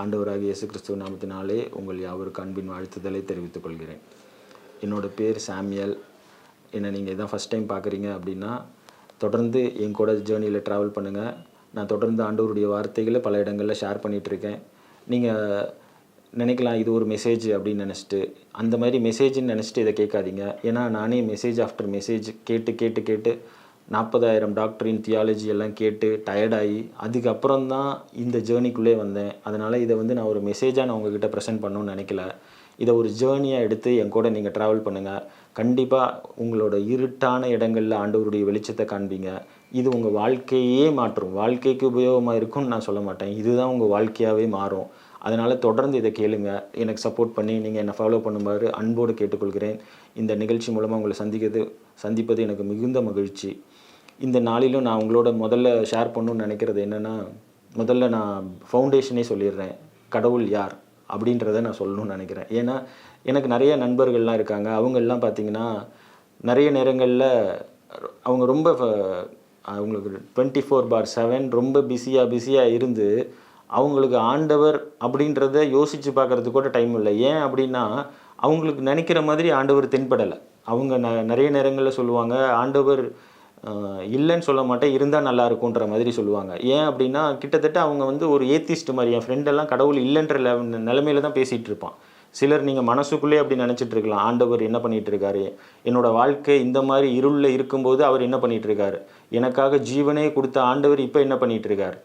ஆண்டவராக இயேசு கிறிஸ்துவ நாமத்தினாலே உங்கள் யாவருக்கு அன்பின் வாழ்த்துதலை தெரிவித்துக் கொள்கிறேன். என்னோட பேர் சாமியல். என்னை நீங்கள் இதான் ஃபஸ்ட் டைம் பார்க்குறீங்க அப்படின்னா தொடர்ந்து என் கூட ஜேர்னியில் ட்ராவல் பண்ணுங்கள் நான் தொடர்ந்து ஆண்டவருடைய வார்த்தைகளை பல இடங்களில் ஷேர் பண்ணிகிட்ருக்கேன் நீங்கள் நினைக்கலாம் இது ஒரு மெசேஜ் அப்படின்னு நினச்சிட்டு அந்த மாதிரி மெசேஜ்னு நினச்சிட்டு இதை கேட்காதீங்க. ஏன்னா நானே மெசேஜ் ஆஃப்டர் மெசேஜ் கேட்டு கேட்டு கேட்டு நாற்பதாயிரம் டாக்டரின் தியாலஜி எல்லாம் கேட்டு டயர்டாகி அதுக்கப்புறம் தான் இந்த ஜேர்னிக்குள்ளே வந்தேன். அதனால் இதை வந்து நான் ஒரு மெசேஜாக நான் உங்ககிட்ட ப்ரெசென்ட் பண்ணணும்னு நினைக்கல. இதை ஒரு ஜேர்னியாக எடுத்து என் கூட நீங்கள் ட்ராவல் பண்ணுங்கள் கண்டிப்பாக உங்களோட இருட்டான இடங்களில் ஆண்டவருடைய வெளிச்சத்தை காண்பீங்க. இது உங்கள் வாழ்க்கையே மாற்றும். வாழ்க்கைக்கு உபயோகமாக இருக்கும்னு நான் சொல்ல மாட்டேன். இதுதான் உங்கள் வாழ்க்கையாகவே மாறும். அதனால் தொடர்ந்து இதை கேளுங்க. எனக்கு சப்போர்ட் பண்ணி நீங்கள் என்னை ஃபாலோ பண்ணுமாறு அன்போடு கேட்டுக்கொள்கிறேன். இந்த நிகழ்ச்சி மூலமாக உங்களை சந்திக்கிறது சந்திப்பது எனக்கு மிகுந்த மகிழ்ச்சி. இந்த நாளிலும் நான் உங்களோட முதல்ல ஷேர் பண்ணணும்னு நினைக்கிறது என்னென்னா முதல்ல நான் ஃபவுண்டேஷனே சொல்லிடுறேன். கடவுள் யார்? அப்படின்றத நான் சொல்லணும்னு நினைக்கிறேன். ஏன்னா எனக்கு நிறைய நண்பர்கள்லாம் இருக்காங்க. அவங்கெல்லாம் பார்த்திங்கன்னா நிறைய நேரங்களில் அவங்க ரொம்ப ஃப- அவங்களுக்கு டுவெண்ட்டி ஃபோர் பார் செவன் ரொம்ப பிஸியாக பிஸியாக இருந்து அவங்களுக்கு ஆண்டவர் அப்படின்றத யோசித்து பார்க்குறதுக்கு கூட டைம் இல்லை. ஏன் அப்படின்னா அவங்களுக்கு நினைக்கிற மாதிரி ஆண்டவர் தென்படலை. அவங்க ந நிறைய நேரங்களில் சொல்லுவாங்க ஆண்டவர் இல்லைன்னு சொல்ல மாட்டேன் இருந்தால் நல்லா இருக்கும்ன்ற மாதிரி சொல்லுவாங்க. ஏன் அப்படின்னா கிட்டத்தட்ட அவங்க வந்து ஒரு ஏத்திஸ்ட் மாதிரி என் ஃப்ரெண்டெல்லாம் கடவுள் இல்லைன்ற நிலமையில தான் பேசிகிட்டு இருப்பான். சிலர் நீங்கள் மனசுக்குள்ளே அப்படி நினச்சிட்டு இருக்கலாம். ஆண்டவர் என்ன பண்ணிட்டு இருக்காரு? என்னோடய வாழ்க்கை இந்த மாதிரி இருளில் இருக்கும்போது அவர் என்ன பண்ணிகிட்டு இருக்காரு? எனக்காக ஜீவனே கொடுத்த ஆண்டவர் இப்போ என்ன பண்ணிகிட்டு இருக்கார்?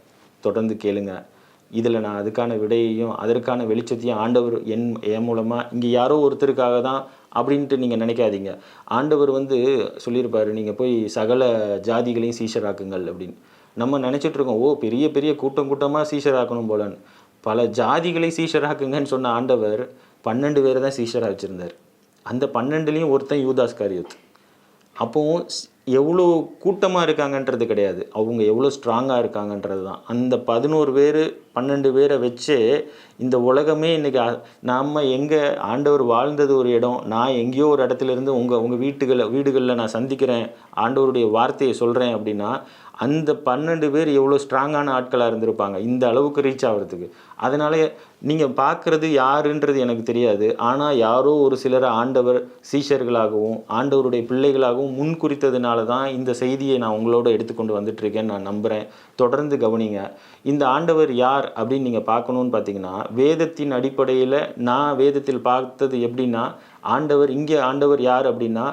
தொடர்ந்து கேளுங்கள் இதில் நான் அதுக்கான விடையையும் அதற்கான வெளிச்சத்தையும் ஆண்டவர் என் என் மூலமாக இங்கே யாரோ ஒருத்தருக்காக தான் அப்படின்ட்டு நீங்கள் நினைக்காதீங்க. ஆண்டவர் வந்து சொல்லியிருப்பார் நீங்கள் போய் சகல ஜாதிகளையும் சீஷராக்குங்கள் அப்படின்னு. நம்ம நினச்சிட்ருக்கோம் ஓ பெரிய பெரிய கூட்டம் கூட்டமாக சீஷராக்கணும் போலன்னு. பல ஜாதிகளை சீஷராக்குங்கன்னு சொன்ன ஆண்டவர் பன்னெண்டு பேரை தான் சீஷராக வச்சுருந்தார். அந்த பன்னெண்டுலேயும் ஒருத்தன் யூதாஸ் காரியத். அப்போவும் எவ்வளோ கூட்டமாக இருக்காங்கன்றது கிடையாது. அவங்க எவ்வளோ ஸ்ட்ராங்காக இருக்காங்கன்றது தான். அந்த பதினோரு பேர் பன்னெண்டு பேரை வச்சு இந்த உலகமே இன்றைக்கி நாம் எங்கே ஆண்டவர் வாழ்ந்தது ஒரு இடம் நான் எங்கேயோ ஒரு இடத்துல இருந்து உங்கள் உங்கள் வீட்டுகளில் வீடுகளில் நான் சந்திக்கிறேன் ஆண்டவருடைய வார்த்தையை சொல்கிறேன் அப்படின்னா அந்த பன்னெண்டு பேர் எவ்வளோ ஸ்ட்ராங்கான ஆட்களாக இருந்திருப்பாங்க இந்த அளவுக்கு ரீச் ஆகிறதுக்கு. அதனால நீங்கள் பார்க்குறது யாருன்றது எனக்கு தெரியாது. ஆனால் யாரோ ஒரு சிலரை ஆண்டவர் சீஷர்களாகவும் ஆண்டவருடைய பிள்ளைகளாகவும் முன்குறித்ததுனால தான் இந்த செய்தியை நான் உங்களோட எடுத்துக்கொண்டு வந்துட்டுருக்கேன்னு நான் நம்புகிறேன் தொடர்ந்து கவனிங்க. இந்த ஆண்டவர் யார் அப்படின்னு நீங்கள் பார்க்கணுன்னு பார்த்தீங்கன்னா வேதத்தின் அடிப்படையில் நான் வேதத்தில் பார்த்தது எப்படின்னா ஆண்டவர் இங்கே ஆண்டவர் யார் அப்படின்னா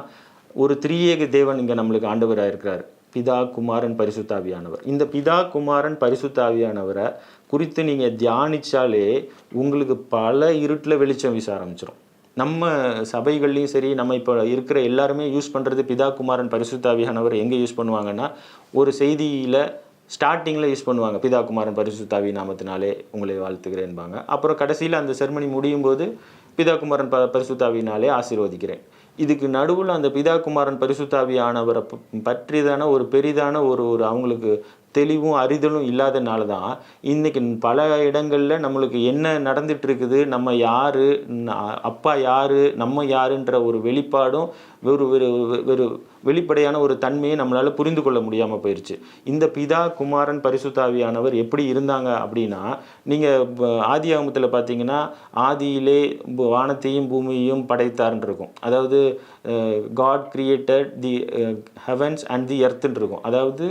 ஒரு திரியேக தேவன் இங்கே நம்மளுக்கு ஆண்டவராக இருக்கிறார். பிதா குமாரன் பரிசுத்தாவியானவர். இந்த பிதா குமாரன் பரிசுத்தாவியானவரை குறித்து நீங்கள் தியானித்தாலே உங்களுக்கு பல இருட்டில் வெளிச்சம் வீச ஆரம்பிச்சிடும் நம்ம சபைகள்லையும் சரி நம்ம இப்போ இருக்கிற எல்லாருமே யூஸ் பண்ணுறது பிதா குமாரன் பரிசுத்தாவியானவர் எங்கே யூஸ் பண்ணுவாங்கன்னா ஒரு செய்தியில் ஸ்டார்டிங்கில் யூஸ் பண்ணுவாங்க. பிதா குமாரன் பரிசுத்தாவி நாமத்தினாலே உங்களை வாழ்த்துக்கிறேன்பாங்க அப்புறம் கடைசியில் அந்த செர்மனி முடியும் போது பிதா குமாரன் ப பரிசுத்தாவினாலே ஆசீர்வதிக்கிறேன். இதுக்கு நடுவில் அந்த பிதா குமாரன் பரிசுத்தாவியானவரை ப- பற்றிதான ஒரு பெரிதான ஒரு ஒரு அவங்களுக்கு தெளிவும் அறிதலும் இல்லாதனால தான் இன்றைக்கி பல இடங்களில் நம்மளுக்கு என்ன நடந்துட்டு இருக்குது நம்ம யார் அப்பா யார் நம்ம யாருன்ற ஒரு வெளிப்பாடும் ஒரு ஒரு ஒரு வெளிப்படையான ஒரு தன்மையை நம்மளால் புரிந்து கொள்ள முடியாமல் போயிடுச்சு இந்த பிதா குமாரன் பரிசுத்தாவியானவர் எப்படி இருந்தாங்க அப்படின்னா நீங்கள் ஆதி ஆகமத்தில் பார்த்தீங்கன்னா ஆதியிலே வானத்தையும் பூமியையும் படைத்தார்ன்னு இருக்கும். அதாவது God created the heavens and the எர்த்துன்னு இருக்கும். அதாவது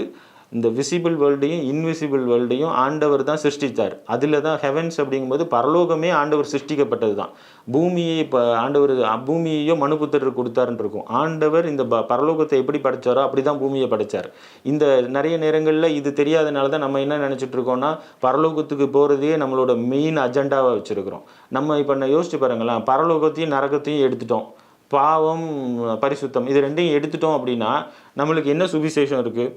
இந்த விசிபிள் வேர்ல்டையும் இன்விசிபிள் வேர்ல்டையும் ஆண்டவர் தான் சிருஷ்டித்தார் அதில் தான் ஹெவன்ஸ் அப்படிங்கும்போது பரலோகமே ஆண்டவர் சிருஷ்டிக்கப்பட்டது தான் பூமியை இப்போ ஆண்டவர் பூமியையோ பூமியையும் மனுபுத்திரர் கொடுத்தாருன்னு இருக்கும். ஆண்டவர் இந்த ப பரலோகத்தை எப்படி படைச்சாரோ அப்படி தான் பூமியை படைச்சார். இந்த நிறைய நேரங்களில் இது தெரியாதனால தான் நம்ம என்ன நினச்சிட்டு இருக்கோம்னா பரலோகத்துக்கு போகிறதையே நம்மளோட மெயின் அஜெண்டாவாக வச்சுருக்கிறோம். நம்ம இப்போ நான் யோசிச்சு பாருங்களேன் பரலோகத்தையும் நரகத்தையும் எடுத்துட்டோம். பாவம் பரிசுத்தம் இது ரெண்டையும் எடுத்துட்டோம் அப்படின்னா நம்மளுக்கு என்ன சுவிசேஷம் இருக்குது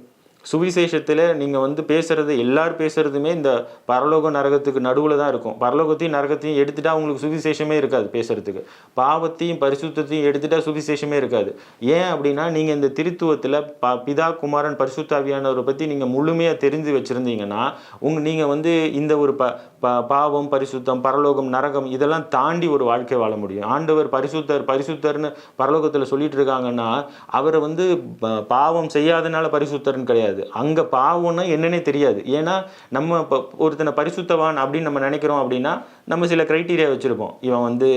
சுவிசேஷத்தில் நீங்கள் வந்து பேசுகிறது எல்லாரும் பேசுகிறதுமே இந்த பரலோக நரகத்துக்கு நடுவில் தான் இருக்கும். பரலோகத்தையும் நரகத்தையும் எடுத்துட்டா உங்களுக்கு சுவிசேஷமே இருக்காது பேசுகிறதுக்கு பாவத்தையும் பரிசுத்தையும் எடுத்துட்டா சுவிசேஷமே இருக்காது. ஏன் அப்படின்னா நீங்கள் இந்த திருத்துவத்தில் ப பிதா குமாரன் பரிசுத்தாவியானவரை பற்றி நீங்கள் முழுமையாக தெரிஞ்சு வச்சுருந்தீங்கன்னா உங்க நீங்கள் வந்து இந்த ஒரு ப ப பாவம் பரிசுத்தம் பரலோகம் நரகம் இதெல்லாம் தாண்டி ஒரு வாழ்க்கை வாழ முடியும். ஆண்டவர் பரிசுத்தர் பரிசுத்தர்னு பரலோகத்தில் சொல்லிட்டு இருக்காங்கன்னா அவரை வந்து ப- பாவம் செய்யாதனால பரிசுத்தர்னு கிடையாது. அங்கே பாவம்னா என்னன்னே தெரியாது. ஏன்னா நம்ம இப்போ ஒருத்தனை பரிசுத்தவான் அப்படின்னு நம்ம நினைக்கிறோம் அப்படின்னா நம்ம சில க்ரைட்டீரியா வச்சுருப்போம். இவன் வந்து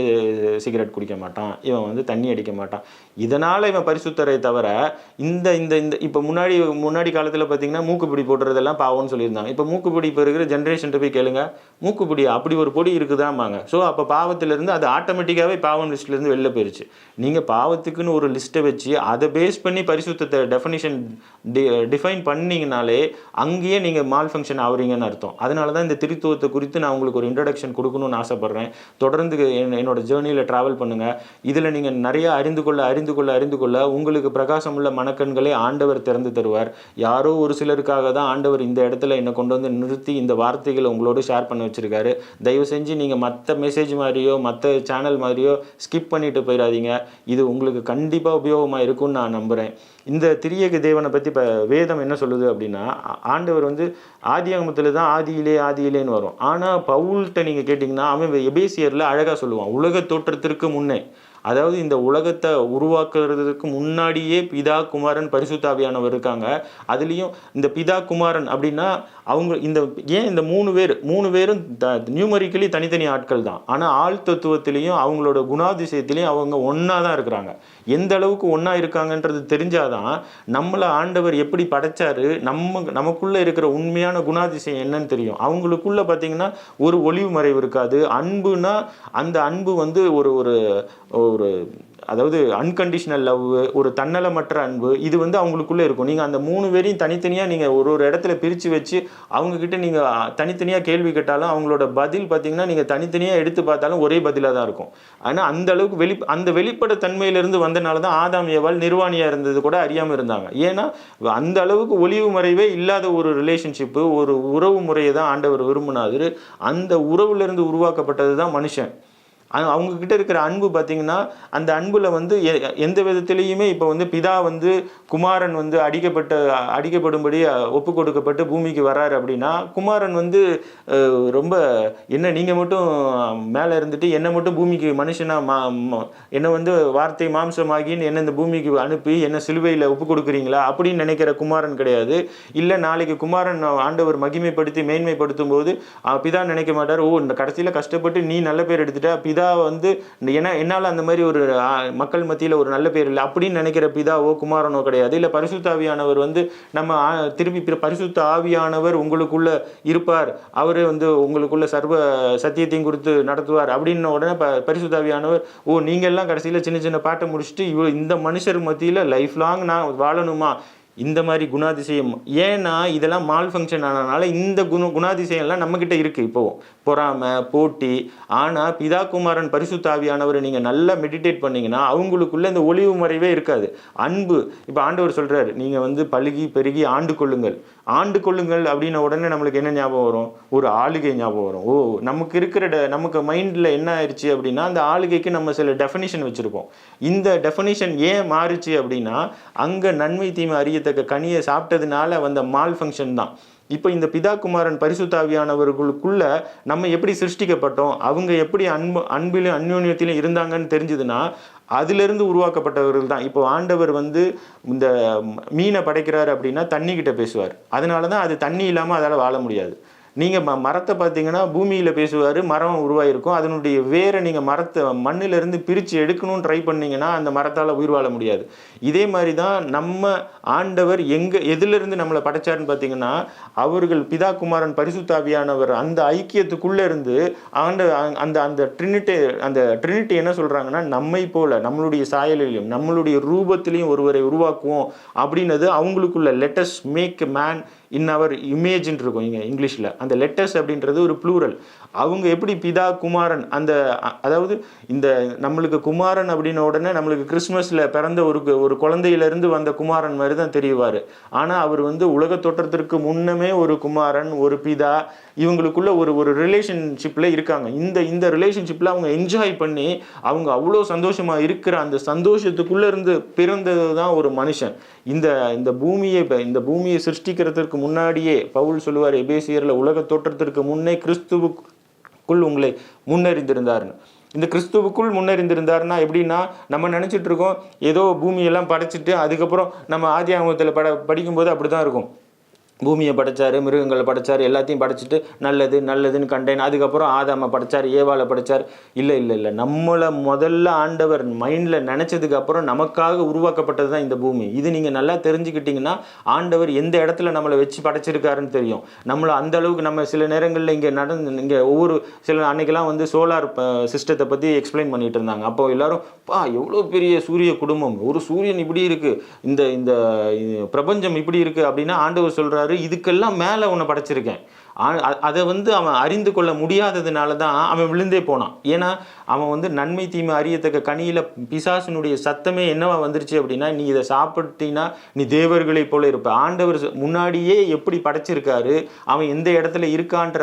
சிகரெட் குடிக்க மாட்டான் இவன் வந்து தண்ணி அடிக்க மாட்டான். இதனால் இவன் பரிசுத்தரை தவிர இந்த இந்த இந்த இப்போ முன்னாடி முன்னாடி காலத்தில் பார்த்தீங்கன்னா மூக்குப்பிடி போடுறதெல்லாம் பாவம்னு சொல்லியிருந்தாங்க. இப்போ மூக்குப்பிடி இப்போ இருக்கிற ஜென்ரேஷன்ட்டு போய் கேளுங்க. மூக்குப்பிடி அப்படி ஒரு பொடி இருக்குதாம்பாங்க. ஸோ அப்போ பாவத்திலேருந்து அது ஆட்டோமேட்டிக்காகவே பாவம் லிஸ்ட்லேருந்து வெளில போயிடுச்சு நீங்கள் பாவத்துக்குன்னு ஒரு லிஸ்ட்டை வச்சு அதை பேஸ் பண்ணி பரிசுத்தத்தை டெஃபனிஷன் டி டிஃபைன் பண்ணிங்கனாலே அங்கேயே நீங்கள் மால் ஃபங்க்ஷன் ஆகுறீங்கன்னு அர்த்தம். அதனால தான் இந்த திருத்துவத்தை குறித்து நான் உங்களுக்கு ஒரு இன்ட்ரடக்ஷன் கொடுக்கணும்னு ஆசைப்பட்றேன். தொடர்ந்து என் என்னோட ஜேர்னியில் ட்ராவல் பண்ணுங்கள் இதில் நீங்கள் நிறையா அறிந்து கொள்ள அறிந்து கொள்ள அறிந்து கொள்ள உங்களுக்கு பிரகாசமுள்ள மனக்கண்களை ஆண்டவர் திறந்து தருவார். யாரோ ஒரு சிலருக்காக தான் ஆண்டவர் இந்த இடத்துல என்னை கொண்டு வந்து நிறுத்தி இந்த வார்த்தைகளை உங்களோட ஷேர் பண்ண வச்சிருக்காரு. தயவு செஞ்சு நீங்கள் மற்ற மெசேஜ் மாதிரியோ மற்ற சேனல் மாதிரியோ ஸ்கிப் பண்ணிட்டு போயிடாதீங்க. இது உங்களுக்கு கண்டிப்பாக உபயோகமாக இருக்கும்னு நான் நம்புகிறேன் இந்த திரியக தேவனை பற்றி இப்போ வேதம் என்ன சொல்லுது அப்படின்னா ஆண்டவர் வந்து ஆதியாகமத்தில் தான் ஆதியிலே ஆதியிலேன்னு வரும். ஆனால் பவுல்கிட்ட நீங்கள் கேட்டிங்கன்னா அவன் எபேசியரில் அழகாக சொல்லுவான் உலக தோற்றத்திற்கு முன்னே. அதாவது இந்த உலகத்தை உருவாக்குறதுக்கு முன்னாடியே பிதா குமாரன் பரிசுத்தாவியானவர் இருக்காங்க. அதுலேயும் இந்த பிதா குமாரன் அப்படின்னா அவங்க இந்த ஏன் இந்த மூணு பேர் மூணு பேரும் த நியூமரிக்கலி தனித்தனி ஆட்கள் தான். ஆனால் ஆள் தத்துவத்திலையும் அவங்களோட குணாதிசயத்திலையும் அவங்க ஒன்றா தான் இருக்கிறாங்க. எந்த அளவுக்கு ஒன்றா இருக்காங்கன்றது தெரிஞ்சாதான் நம்மளை ஆண்டவர் எப்படி படைச்சாரு நம்ம நமக்குள்ளே இருக்கிற உண்மையான குணாதிசயம் என்னன்னு தெரியும். அவங்களுக்குள்ள பார்த்தீங்கன்னா ஒரு ஒளிவு மறைவு இருக்காது. அன்புனா அந்த அன்பு வந்து ஒரு ஒரு ஒரு அதாவது அன்கண்டிஷனல் லவ் ஒரு தன்னலமற்ற அன்பு இது வந்து அவங்களுக்குள்ளே இருக்கும். நீங்கள் அந்த மூணு பேரையும் தனித்தனியாக நீங்கள் ஒரு ஒரு இடத்துல பிரித்து வச்சு அவங்கக்கிட்ட நீங்கள் தனித்தனியாக கேள்வி கேட்டாலும் அவங்களோட பதில் பார்த்தீங்கன்னா நீங்கள் தனித்தனியாக எடுத்து பார்த்தாலும் ஒரே பதிலாக தான் இருக்கும். ஆனால் அந்த அளவுக்கு வெளி அந்த வெளிப்பட தன்மையிலிருந்து வந்தனால தான் ஆதாம் ஏவால் நிர்வாணியாக இருந்தது கூட அறியாமல் இருந்தாங்க. ஏன்னா அந்த அளவுக்கு ஒளிவு மறைவே இல்லாத ஒரு ரிலேஷன்ஷிப்பு ஒரு உறவு முறையை தான் ஆண்டவர் விரும்பினாரு. அந்த உறவுலேருந்து உருவாக்கப்பட்டது தான் மனுஷன். அவங்கக்கிட்ட இருக்கிற அன்பு பார்த்திங்கன்னா அந்த அன்பில் வந்து எ- எந்த விதத்திலையுமே இப்போ வந்து பிதா வந்து குமாரன் வந்து அடிக்கப்பட்ட அடிக்கப்படும்படி ஒப்பு கொடுக்கப்பட்டு பூமிக்கு வராரு அப்படின்னா குமாரன் வந்து ரொம்ப என்ன நீங்கள் மட்டும் மேலே இருந்துட்டு என்னை மட்டும் பூமிக்கு மனுஷனா மா என்னை வந்து வார்த்தை மாம்சமாகின்னு என்னை இந்த பூமிக்கு அனுப்பி என்ன சிலுவையில் ஒப்பு கொடுக்குறீங்களா அப்படின்னு நினைக்கிற குமாரன் கிடையாது. இல்லை நாளைக்கு குமாரன் ஆண்டவர் மகிமைப்படுத்தி மேன்மைப்படுத்தும் போது பிதா நினைக்க மாட்டார் ஓ இந்த கடைசியில் கஷ்டப்பட்டு நீ நல்ல பேர் எடுத்துட்டா பிதா வந்து ஏன்னா என்னால் அந்த மாதிரி ஒரு மக்கள் மத்தியில் ஒரு நல்ல பேர் இல்லை. அப்படின்னு நினைக்கிற பிதாவோ குமாரனோ கிடையாது. இல்லை பரிசுத்த ஆவியானவர் வந்து நம்ம திரும்பி பிற- பரிசுத்த ஆவியானவர் உங்களுக்குள்ள இருப்பார். அவரே வந்து உங்களுக்குள்ள சர்வ சத்தியத்தையும் கொடுத்து நடத்துவார். அப்படின்ன உடனே ப ஓ நீங்கள்லாம் கடைசியில் சின்ன சின்ன பாட்டை முடிச்சுட்டு இவ்வளோ இந்த மனுஷர் மத்தியில் லைஃப் லாங் நான் வாழணுமா? இந்த மாதிரி குணாதிசயம். ஏன்னா இதெல்லாம் மால் ஃபங்க்ஷன் ஆனதுனால இந்த குண குணாதிசயம்லாம் நம்மக்கிட்ட இருக்குது இப்போவும் பொறாமை போட்டி. ஆனால் பிதா குமாரன் பரிசுத்தாவியானவர் நீங்கள் நல்லா மெடிடேட் பண்ணிங்கன்னா அவங்களுக்குள்ள இந்த ஒளிவு மறைவே இருக்காது. அன்பு. இப்போ ஆண்டவர் சொல்கிறார் நீங்கள் வந்து பழுகி பெருகி ஆண்டு கொள்ளுங்கள். ஆண்டு கொள்ளுங்கள் அப்படின்ன உடனே நம்மளுக்கு என்ன ஞாபகம் வரும்? ஒரு ஆளுகை ஞாபகம் வரும். ஓ நமக்கு இருக்கிற ட நமக்கு மைண்டில் என்ன ஆயிடுச்சு அப்படின்னா அந்த ஆளுகைக்கு நம்ம சில டெஃபினிஷன் வச்சுருப்போம். இந்த டெஃபினிஷன் ஏன் மாறுச்சு அப்படின்னா அங்கே நன்மை தீமை அறியத்தக்க கனியை சாப்பிட்டதுனால வந்த மால் ஃபங்க்ஷன் தான். இப்போ இந்த பிதா குமாரன் பரிசுத்தாவியானவர்களுக்குள்ள நம்ம எப்படி சிருஷ்டிக்கப்பட்டோம்? அவங்க எப்படி அன்பு அன்பிலும் அந்யோன்யத்திலும் இருந்தாங்கன்னு தெரிஞ்சுதுன்னா அதிலிருந்து உருவாக்கப்பட்டவர்கள் தான். இப்போ ஆண்டவர் வந்து இந்த மீனை படைக்கிறார் அப்படின்னா தண்ணி கிட்ட பேசுவார். அதனால தான் அது தண்ணி இல்லாமல் அதால் வாழ முடியாது. நீங்கள் ம மரத்தை பார்த்தீங்கன்னா பூமியில் பேசுவார் மரம் உருவாயிருக்கும். அதனுடைய வேரை நீங்கள் மரத்தை மண்ணிலிருந்து பிரித்து எடுக்கணும்னு ட்ரை பண்ணிங்கன்னா அந்த மரத்தால் உயிர் வாழ முடியாது. இதே மாதிரி தான் நம்ம ஆண்டவர் எங்கே எதிலிருந்து நம்மளை படைச்சாருன்னு பார்த்தீங்கன்னா அவர்கள் பிதா குமாரன் பரிசுத்தாவியானவர் அந்த ஐக்கியத்துக்குள்ளே இருந்து ஆண்ட அந்த அந்த ட்ரினிட்டி அந்த ட்ரினிட்டி என்ன சொல்கிறாங்கன்னா நம்மை போல நம்மளுடைய சாயலிலையும் நம்மளுடைய ரூபத்திலையும் ஒருவரை உருவாக்குவோம் அப்படின்னது அவங்களுக்குள்ள let us make man in our இமேஜ்ன்னு இருக்கும் இங்கே இங்கிலீஷில் அந்த லெட்டர்ஸ் அப்படின்றது ஒரு ப்ளூரல் அவங்க எப்படி பிதா குமாரன் அந்த அதாவது இந்த நம்மளுக்கு குமாரன் அப்படின்ன உடனே நம்மளுக்கு கிறிஸ்மஸில் பிறந்த ஒரு ஒரு குழந்தையிலேருந்து வந்த குமாரன் மாதிரி தான் தெரியுவார் ஆனால் அவர் வந்து உலக தோற்றத்திற்கு முன்னமே ஒரு குமாரன் ஒரு பிதா இவங்களுக்குள்ள ஒரு ஒரு ரிலேஷன்ஷிப்பில் இருக்காங்க. இந்த இந்த ரிலேஷன்ஷிப்பில் அவங்க என்ஜாய் பண்ணி அவங்க அவ்வளோ சந்தோஷமாக இருக்கிற அந்த சந்தோஷத்துக்குள்ளே இருந்து பிறந்தது தான் ஒரு மனுஷன். இந்த இந்த பூமியை இப்போ இந்த பூமியை சிருஷ்டிக்கிறதுக்கு முன்னாடியே பவுல் சொல்லுவார் எபேசியரில் உலக தோற்றத்திற்கு முன்னே கிறிஸ்துவுக்குள் உங்களை முன்னறிந்திருந்தாருன்னு. இந்த கிறிஸ்துவுக்குள் முன்னறிந்திருந்தாருன்னா எப்படின்னா நம்ம நினச்சிட்டு இருக்கோம் ஏதோ பூமியெல்லாம் படைச்சிட்டு அதுக்கப்புறம் நம்ம ஆதி ஆகமத்தில் பட படிக்கும்போது அப்படி தான் இருக்கும். பூமியை படைச்சார் மிருகங்களை படைச்சார் எல்லாத்தையும் படைச்சிட்டு நல்லது நல்லதுன்னு கண்டேன். அதுக்கப்புறம் ஆதாமை படைச்சார் ஏவாளை படைச்சார். இல்லை இல்லை இல்லை. நம்மளை முதல்ல ஆண்டவர் மைண்டில் நினச்சதுக்கு அப்புறம் நமக்காக உருவாக்கப்பட்டது தான் இந்த பூமி. இது நீங்கள் நல்லா தெரிஞ்சுக்கிட்டீங்கன்னா ஆண்டவர் எந்த இடத்துல நம்மளை வச்சு படைச்சிருக்காருன்னு தெரியும். நம்மளை அந்த அளவுக்கு நம்ம சில நேரங்களில் இங்கே நடந்து இங்கே ஒவ்வொரு சில அன்னைக்கெல்லாம் வந்து சோலார் சிஸ்டத்தை பற்றி எக்ஸ்பிளைன் பண்ணிட்டு இருந்தாங்க. அப்போ எல்லாரும் பா எவ்வளோ பெரிய சூரிய குடும்பம். ஒரு சூரியன் இப்படி இருக்குது இந்த இந்த இது பிரபஞ்சம் இப்படி இருக்குது அப்படின்னா ஆண்டவர் சொல்கிறாரு இதுக்கெல்லாம் மேலே உன்னை படைச்சிருக்கேன். அதை வந்து அவன் அறிந்து கொள்ள முடியாததுனால தான் அவன் விழுந்தே போனான். ஏன்னா அவன் வந்து நன்மை தீமை அறியத்தக்க கனியில் பிசாசினுடைய சத்தமே என்னவா வந்துருச்சு அப்படின்னா நீ இதை சாப்பிட்டீங்கன்னா நீ தேவர்களை போல இருப்ப. ஆண்டவர் முன்னாடியே எப்படி படைச்சிருக்காரு அவன் எந்த இடத்துல இருக்கான்ற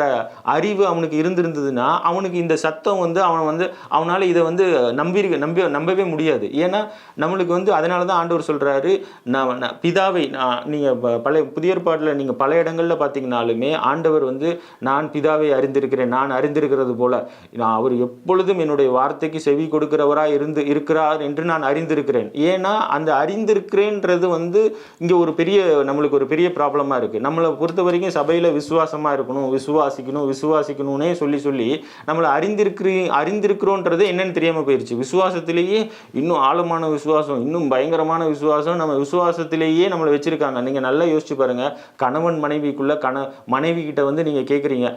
அறிவு அவனுக்கு இருந்திருந்ததுன்னா அவனுக்கு இந்த சத்தம் வந்து அவன் வந்து அவனால் இதை வந்து நம்பி நம்பி நம்பவே முடியாது. ஏன்னா நம்மளுக்கு வந்து அதனால தான் ஆண்டவர் சொல்கிறாரு நான் பிதாவை நான் நீங்கள் ப- பழைய புதிய ஏற்பாட்டில் நீங்கள் பல இடங்களில் பார்த்தீங்கன்னாலுமே ஆண்டவர் வந்து நான் பிதாவை அறிந்திருக்கிறேன் நான் அறிந்திருக்கிறது போல நான் அவர் எப்பொழுதும் என்னுடைய வார்த்தைக்கு செவி கொடுக்கிறவராக இருந்து இருக்கிறார் என்று நான் அறிந்திருக்கிறேன். ஏன்னா அந்த அறிந்திருக்கிறேன்றது வந்து இங்கே ஒரு பெரிய நம்மளுக்கு ஒரு பெரிய ப்ராப்ளமாக இருக்குது நம்மளை பொறுத்த வரைக்கும் சபையில் விசுவாசமாக இருக்கணும் விசுவாசிக்கணும் விசுவாசிக்கணும்னே சொல்லி சொல்லி நம்மளை அறிந்திருக்கிறீ அறிந்திருக்கிறோன்றது என்னன்னு தெரியாமல் போயிடுச்சு விசுவாசத்திலேயே இன்னும் ஆழமான விசுவாசம் இன்னும் பயங்கரமான விசுவாசம் நம்ம விசுவாசத்திலேயே நம்மளை வச்சுருக்காங்க. நீங்கள் நல்லா யோசிச்சு பாருங்கள் கணவன் மனைவிக்குள்ளே கண மனைவி கிட்ட வந்து நீங்கள் கேட்குறீங்க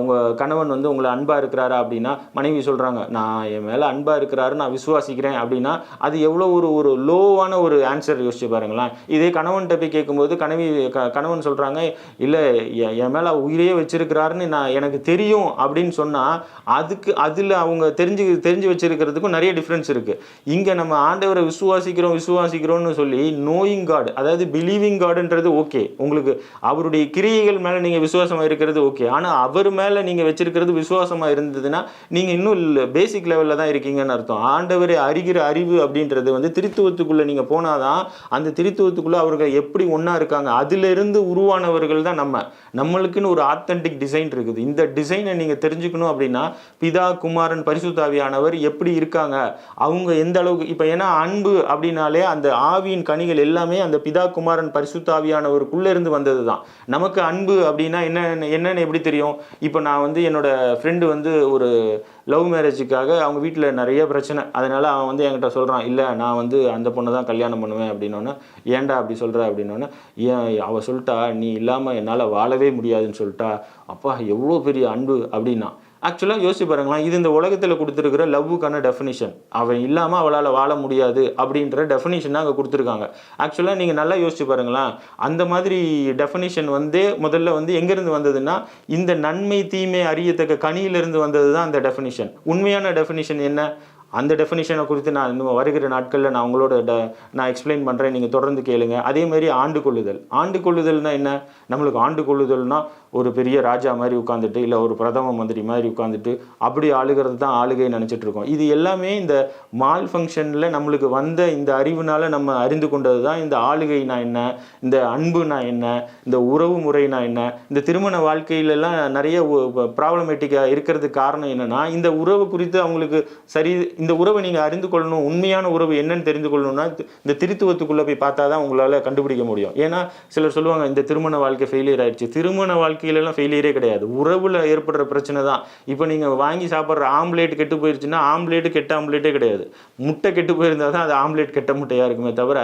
உங்கள் கணவன் வந்து உங்களை அன்பாக இருக்கிறாரா அப்படின்னா மனைவி சொல்கிறாங்க நான் என் மேலே அன்பாக இருக்கிறாரு நான் விசுவாசிக்கிறேன் அப்படின்னா அது எவ்வளோ ஒரு ஒரு லோவான ஒரு ஆன்சர் யோசிச்சு பாருங்களேன். இதே கணவன்கிட்ட போய் கேட்கும்போது கணவி க- கணவன் சொல்கிறாங்க இல்லை எ- என் மேலே உயிரையே வச்சிருக்கிறாருன்னு நான் எனக்கு தெரியும் அப்படின்னு சொன்னால் அதுக்கு அதில் அவங்க தெரிஞ்சு தெரிஞ்சு வச்சிருக்கிறதுக்கும் நிறைய டிஃப்ரென்ஸ் இருக்குது இங்கே நம்ம ஆண்டவரை விசுவாசிக்கிறோம் விசுவாசிக்கிறோம்னு சொல்லி நோயிங் காட் அதாவது பிலீவிங் காடுன்றது ஓகே உங்களுக்கு அவருடைய கிரியைகள் மேலே நீங்கள் விசுவாசமாக இருக்கிறது ஓகே ஆனால் அவர் மேலே நீங்கள் வச்சிருக்கிறது விசுவாசமாக இருந்ததுன்னா நீங்கள் இன்னும் பேசிக் லெவலில் தான் இருக்கீங்கன்னு அர்த்தம். ஆண்டவரை அறிகிற அறிவு அப்படின்றது வந்து திரித்துவத்துக்குள்ளே நீங்கள் போனால் போனாதான் அந்த திருத்துவத்துக்குள்ளே அவர்கள் எப்படி ஒன்றா இருக்காங்க? அதிலிருந்து உருவானவர்கள் தான் நம்ம. நம்மளுக்குன்னு ஒரு ஆத்தென்டிக் டிசைன் இருக்குது. இந்த டிசைனை நீங்கள் தெரிஞ்சுக்கணும் அப்படின்னா பிதா குமாரன் பரிசுத்தாவியானவர் எப்படி இருக்காங்க? அவங்க எந்த அளவுக்கு இப்போ ஏன்னா அன்பு அப்படின்னாலே அந்த ஆவியின் கனிகள் எல்லாமே அந்த பிதா குமாரன் பரிசுத்தாவியானவருக்குள்ளே இருந்து வந்தது தான் நமக்கு அன்பு அப்படின்னா என்ன என்னென்னு எப்படி தெரியும்? இப்போ நான் வந்து என்னோட ஃப்ரெண்டு வந்து ஒரு லவ் மேரேஜுக்காக அவங்க வீட்டில் நிறைய பிரச்சனை. அதனால் அவன் வந்து என்கிட்ட சொல்கிறான் இல்லை நான் வந்து அந்த பொண்ணை தான் கல்யாணம் பண்ணுவேன் அப்படின்னோன்னே ஏன்டா அப்படி சொல்கிற அப்படின்னோன்னே ஏன் அவள் சொல்லிட்டா நீ இல்லாமல் என்னால் வாழவே முடியாதுன்னு சொல்லிட்டா. அப்பா எவ்வளோ பெரிய அன்பு அப்படின்னா ஆக்சுவலாக யோசிச்சு பாருங்களேன் இது இந்த உலகத்தில் கொடுத்துருக்கிற லவ்வுக்கான டெஃபினிஷன் அவன் இல்லாமல் அவளால் வாழ முடியாது அப்படின்ற டெஃபினிஷன் அங்கே கொடுத்துருக்காங்க. ஆக்சுவலாக நீங்கள் நல்லா யோசிச்சு பாருங்களேன் அந்த மாதிரி டெஃபினிஷன் வந்து முதல்ல வந்து எங்கேருந்து வந்ததுன்னா இந்த நன்மை தீமை அறியத்தக்க கனியிலிருந்து வந்தது தான் அந்த டெஃபினிஷன் உண்மையான டெஃபினிஷன் என்ன? அந்த டெஃபினிஷனை குறித்து நான் இன்னும் வருகிற நாட்களில் நான் உங்களோட ட- நான் எக்ஸ்பிளைன் பண்ணுறேன் நீங்கள் தொடர்ந்து கேளுங்க. அதே மாதிரி ஆண்டு கொள்ளுதல். ஆண்டு கொள்ளுதல்னா என்ன? நம்மளுக்கு ஆண்டு கொள்ளுதல்னா ஒரு பெரிய ராஜா மாதிரி உட்காந்துட்டு இல்லை ஒரு பிரதம மந்திரி மாதிரி உட்காந்துட்டு அப்படி ஆளுகிறது தான் ஆளுகை நினச்சிட்டு இருக்கோம். இது எல்லாமே இந்த மால் ஃபங்க்ஷனில் நம்மளுக்கு வந்த இந்த அறிவுனால நம்ம அறிந்து கொண்டது தான் இந்த ஆளுகைனா என்ன? இந்த அன்புனா என்ன? இந்த உறவு முறைனா என்ன? இந்த திருமண வாழ்க்கையிலலாம் நிறைய ப்ராப்ளமேட்டிக்காக இருக்கிறதுக்கு காரணம் என்னன்னா இந்த உறவு குறித்து அவங்களுக்கு சரி இந்த உறவை நீங்கள் அறிந்து கொள்ளணும் உண்மையான உறவு என்னன்னு தெரிந்து கொள்ளணும்னா இந்த திருத்துவத்துக்குள்ளே போய் பார்த்தா தான் உங்களால் கண்டுபிடிக்க முடியும். ஏன்னா சிலர் சொல்லுவாங்க இந்த திருமண வாழ்க்கை ஃபெயிலியர் ஆயிடுச்சு. திருமண வாழ்க்கையிலலாம் ஃபெயிலியரே கிடையாது. உறவில் ஏற்படுற பிரச்சனை தான். இப்போ நீங்கள் வாங்கி சாப்பிட்ற ஆம்லேட் கெட்டு போயிருச்சுன்னா ஆம்லேட்டு கெட்ட ஆம்லேட்டே கிடையாது. முட்டை கெட்டு போயிருந்தா தான் அது ஆம்லேட் கெட்ட முட்டையாக இருக்குமே தவிர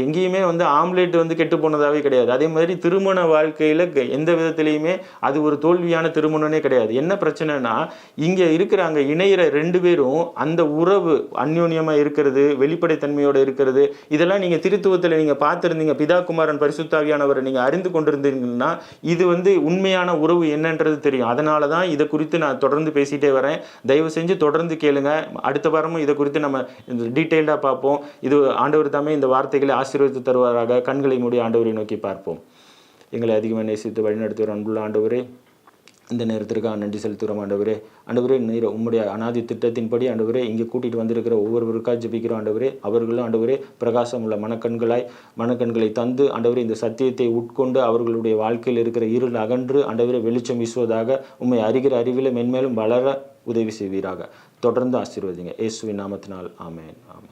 எங்கேயுமே வந்து ஆம்லேட் வந்து கெட்டு போனதாகவே கிடையாது. அதே மாதிரி திருமண வாழ்க்கையில் எந்த விதத்துலேயுமே அது ஒரு தோல்வியான திருமணமே கிடையாது. என்ன பிரச்சனைனா இங்கே இருக்கிற அங்கே இணையிற ரெண்டு பேரும் அந்த உறவு அந்யோன்யமாக இருக்கிறது வெளிப்படைத்தன்மையோடு இருக்கிறது இதெல்லாம் நீங்கள் திருத்துவத்தில் நீங்கள் பார்த்துருந்தீங்க. பிதா குமாரன் பரிசுத்தாவியானவரை நீங்கள் அறிந்து கொண்டிருந்தீங்கன்னா இது வந்து உண்மையான உறவு என்னன்றது தெரியும். அதனால தான் இதை குறித்து நான் தொடர்ந்து பேசிகிட்டே வரேன். தயவு செஞ்சு தொடர்ந்து கேளுங்க. அடுத்த வாரமும் இதை குறித்து நம்ம டீட்டெயில்டாக பார்ப்போம். இது ஆண்டவர் தாமே இந்த வார்த்தைகளை ஆசீர்வதித்து தருவாராக. கண்களை மூடி ஆண்டவரை நோக்கி பார்ப்போம். எங்களை அதிகமாக நேசித்து வழிநடத்துகிற அன்புள்ள ஆண்டவரே இந்த நேரத்திற்காக நன்றி செலுத்துகிறோம் ஆண்டவரே. ஆண்டவரே நீர் உம்முடைய அனாதி திட்டத்தின்படி ஆண்டவரே இங்கே கூட்டிகிட்டு வந்திருக்கிற ஒவ்வொருவருக்காக ஜெபிக்கிறோம் ஆண்டவரே. அவர்களும் ஆண்டவரே பிரகாசம் உள்ள மனக்கண்களாய் மனக்கண்களை தந்து ஆண்டவரே இந்த சத்தியத்தை உட்கொண்டு அவர்களுடைய வாழ்க்கையில் இருக்கிற இருள் அகன்று ஆண்டவரே வெளிச்சம் வீசுவதாக உண்மை அறிகிற அறிவில் மென்மேலும் வளர உதவி செய்வீராக. தொடர்ந்து ஆசீர்வதிங்க. இயேசுவின் நாமத்தினால் ஆமேன் ஆமேன்.